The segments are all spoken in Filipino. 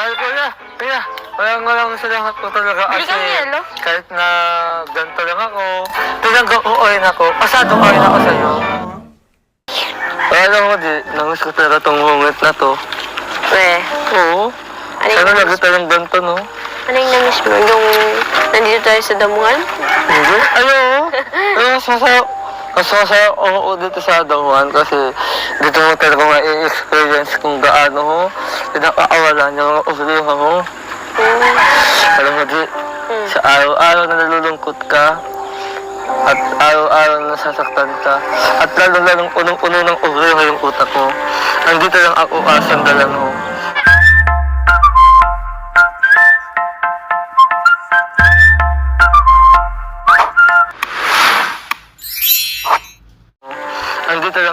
Dahil kuya, kuya, walang walang salamat po talaga Bili kang yelo. kahit na ganito lang ako, talagang uuwi na ako, pasado uuwi na ako sa'yo. Alam mo di, namiss ko talaga tong moment na to. Eh, Oo. ano yung, Sana lagi tayong ganito, no? ano yung namiss mo? Yung nandito tayo sa damuhan? Hindi? Ano? Ano masaya? Mas masaya oo dito sa Damuhan kasi dito mo talaga ma-experience kung gaano ho pinakaawalan yung mga problema mo. Hmm. Alam mo di, sa araw-araw na nalulungkot ka at araw-araw na nasasaktan ka at lalo-lalong unong-uno ng problema yung utak mo. Andito lang ako asandalan mo. Andito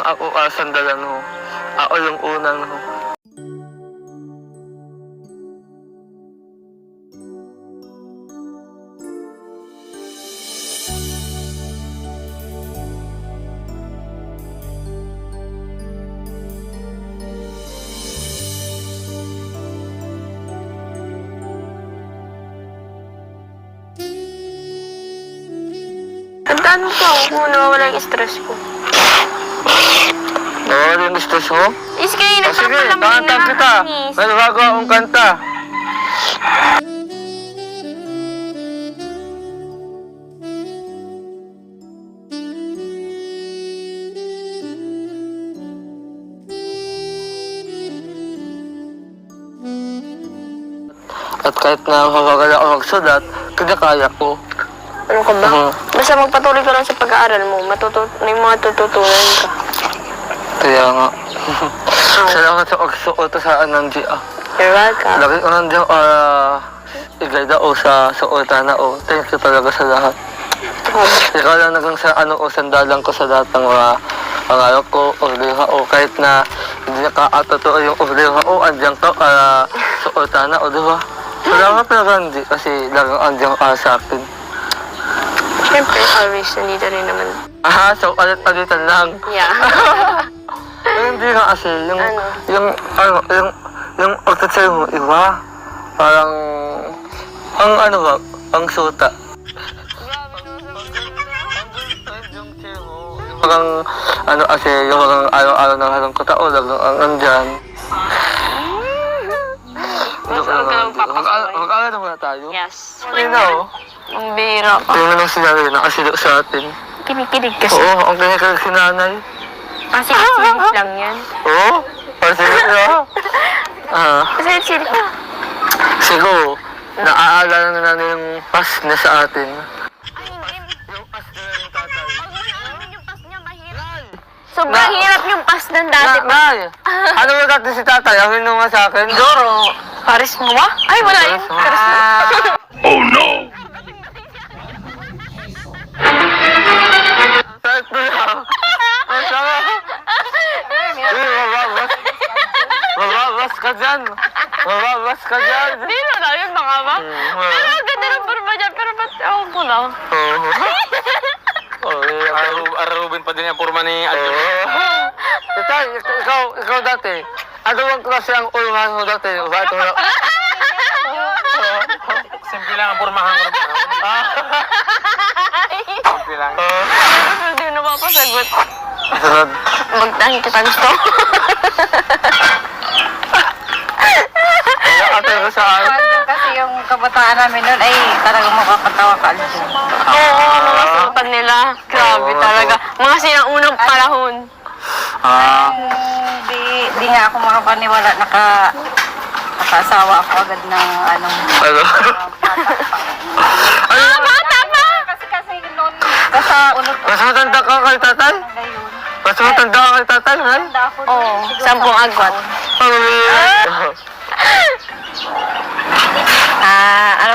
ako asandalan mo. Ako yung unang ho. Tandaan mo pa kung nawawala yung stress ko. Nawala yung stress mo? Is kayo O sige, nagpapalamig kakanta na kita. nakakainis. May bago akong kanta. At kahit na mabagal ako magsulat, kinakaya ko. Ano ka ba? Mhm. Basta magpatuloy ka lang sa pag-aaral mo. Matutut may mga tututunan ka. Salamat sa pagsuot sa anandi ah. You're welcome. Lagi ko nandiyan para igayda o sa suotan na o. Thank you talaga sa lahat. Ikaw lang nagang sa ano o sandalan ko sa lahat ng mga pangarap ko, problema o kahit na hindi nakakatotoo yung problema o andyan ka para suotan na o diba? Salamat talaga hindi kasi lagang andyan ka sa akin. Siyempre, always nandito rin naman. Aha, so palit-palitan lang. Yeah. Hindi nga kasi, yung, Ano? yung, ano, yung, yung pagtatsay mo, iba, parang, ang ano ba, ang suta. Yung parang, ano kasi, yung parang araw-araw ng harang ko tao, lang ang andyan. Mas huwag ka lang papasaway. Mag-aaral na muna tayo. Yes. Na, oh. Ang bihira ka. Tingnan lang sinabi na kasi sa atin. Kinikilig kasi. Oo, ang kanya si nanay. Kasi silit lang yan. Oo, kasi na. Ah. Kasi silit. Siguro, naaalala na natin yung past na sa atin. Yung past na yung tatay. Mo na amin yung pass niya, mahirap. Sobrang hirap yung pass ng dati. Na, nay, ano ba dati si tatay? Ang inuwa sa akin? Doro. Paris mo ba? Ay, wala yun. Paris lang. Oo. Oh, eh, Ararub, ararubin pa din yung purma ni Aljon. Oo. Tatay, ik- ikaw, ikaw dati. Ano bang klase ang ulungan mo dati? Bakit mo na- Simple lang ang purmahan ko. Ah. Simple lang. Oo. Hindi na mapasagot. Sunod. Magtahin kita gusto. Ate ko sa akin. Kasi kabataan namin noon ay talagang makakatawa ka Aljon. Oo, mga suotan nila. Grabe Oo, talaga. Mga sinaunang panahon. Ah. Mm, Di, di nga ako makapaniwala naka nakasawa ako agad ng anong Ano? Ah, bata pa! kasi kasi noon kasa unod Mas matanda ka kay tatay? ngayon. Mas matanda ka kay tatay? Tanda ako Oo, siguro sampung agwat. Ah,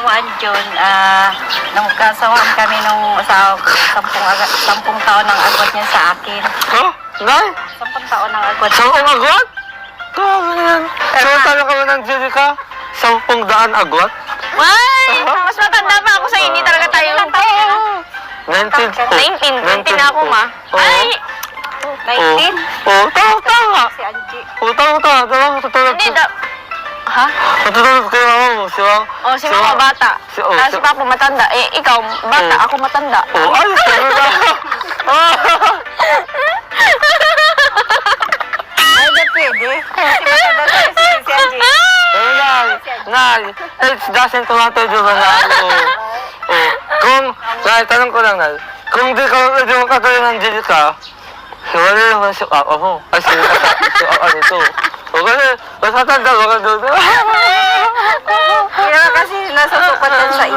alam mo Aljon, ah nung kasawaan kami nung asawa ko, sampung, aga, sampung taon ang agwat niya sa akin. Oh, Nay? Sampung taon ang agwat. Sampung agwat? Grabe na yan. Samantala ka ba ng Jerica? Sampung daan agwat? Ay! Mas matanda pa ako sa hindi talaga tayo. 19 po. 19, 20 na ako ma. Oo. Ay! 19? Oo, tama, tama. Si Angie. Oo, tama, tama. Tama. Hindi, da, Ha? Matutulog kayo ako. Si Mama. O, si mama bata. Si, oh, Ah, si, si papa matanda. Eh, ikaw, bata. Oh. Ako matanda. Oh, ayos ka na. Ay, di pwede. Kasi matanda tayo si si Angie. Eh, Nay, Nay, it doesn't matter di ba? Oh, oh. Kung, Nay, tanong ko lang, Nay. Kung di ka, di mo katuloy ng Angelica, wala naman si Papa mo. Ay, si, si Papa nito. O kasi, mas matanda ka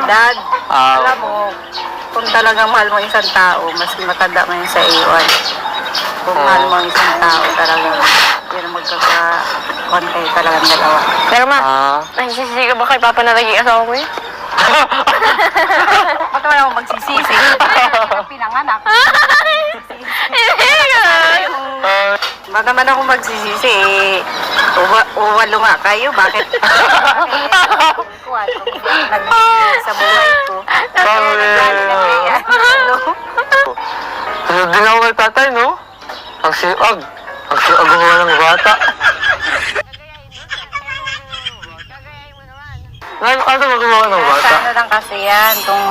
edad. Ah. Alam mo, kung talagang mahal mo isang tao, mas matanda mo yun sa iwan. Kung mahal mo ang isang tao, talagang yun ang magkakakuan kayo talagang dalawa. Pero ma, Ah. nagsisisi ka ba kay papa na naging asawa mo yun? Ba't naman ako magsisisi? Pinanganak. Ah, Ba't naman ako magsisisi? Eh, uwa, uwalo nga kayo. Bakit? Ang siag. Ang siag mo ng bata. Ngayon, ano magawa ng bata? Sa ano lang kasi yan, kung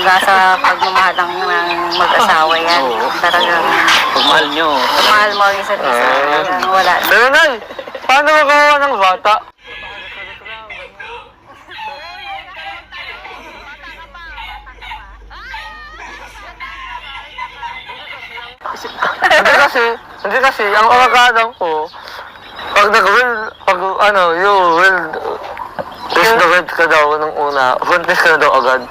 nasa pagmamahal lang ng mag-asawa yan, talagang Pagmahal nyo. mahal mo ang isa't isa, talagang wala. Pero nay, paano magawa ng bata? hindi kasi, hindi kasi, ang avocado ko, pag nag-will, pag ano, you will, test the word ka daw nung una, buntis ka na daw agad.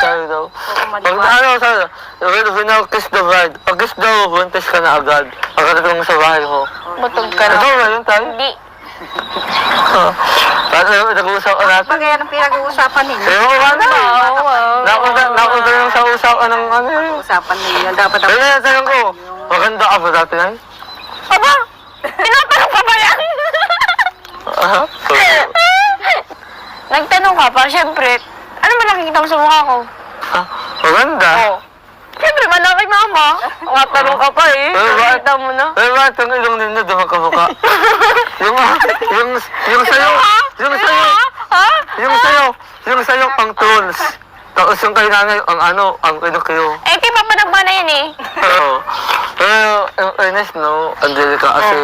Tayo daw. Pag ano, sabi, will winaw kiss the bride, pag kiss daw, buntis ka na agad. Pagkatating mo sa bahay mo. Butog ka Ito na. ba yun tayo? Hindi. Tapos nag-uusap ka natin. Pag yan ang pinag-uusapan ninyo, Kaya mo ba na? Ng ano yun. usapan ninyo, dapat Pero yung tanong ko, maganda ka ba dati na Aba! Tinatanong ka ba yan? Aha. Nagtanong ka pa, syempre. Ano ba nakikita mo sa mukha ko? Ah, Maganda. Oh. Syempre, malaki mama. Matanong ka pa eh. Pero ba- Nakita mo na. Pero bakit ang ilong ninyo dumakamukha? yung, yung, yung sayo, yung sayo, Ha? yung sayo, yung sayo pang tools. Tapos yung kay nanay, ang ano, ang kinukiyo. Eh, kay papa nagmana yun eh. Oo. Pero, in fairness, no, Angelica, kasi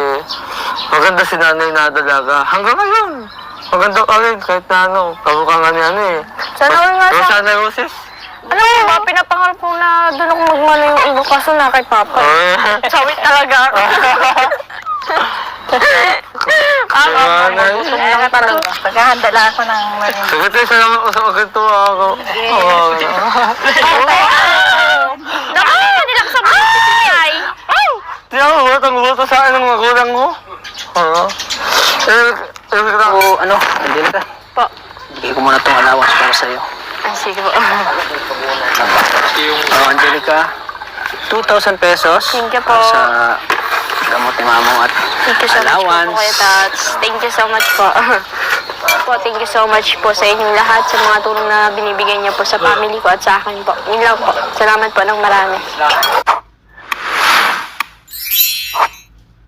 maganda si nanay na dalaga. Hanggang ngayon, maganda ka rin, kahit na ano, kamukha nga ni ano eh. Sana all nga sa... Rosana Roses. Ano mo ba, pinapangarap ko na doon ako magmana yung ulo kaso na kay papa. Sawit talaga ako. Ah, mo lang talaga. Paghahanda lang ako ng. Sige, tayo salamat ko sa magantuwa ako. Oo. Naku, nilak sa bahay. Di ako, butang buto sa akin ng magulang mo. Oo. Eh, eh, lang. O ano, Angelica, Po. bigay ko muna itong allowance para sa'yo. Ay, sige po. O Angelica, 2,000 pesos Thank you po. para sa gamot ni mamo at Thank you so much po, allowance. Kuya Tats. Thank you so much po. po, thank you so much po sa inyong lahat sa mga tulong na binibigay niyo po sa family ko at sa akin po. Yun lang po. Salamat po ng marami.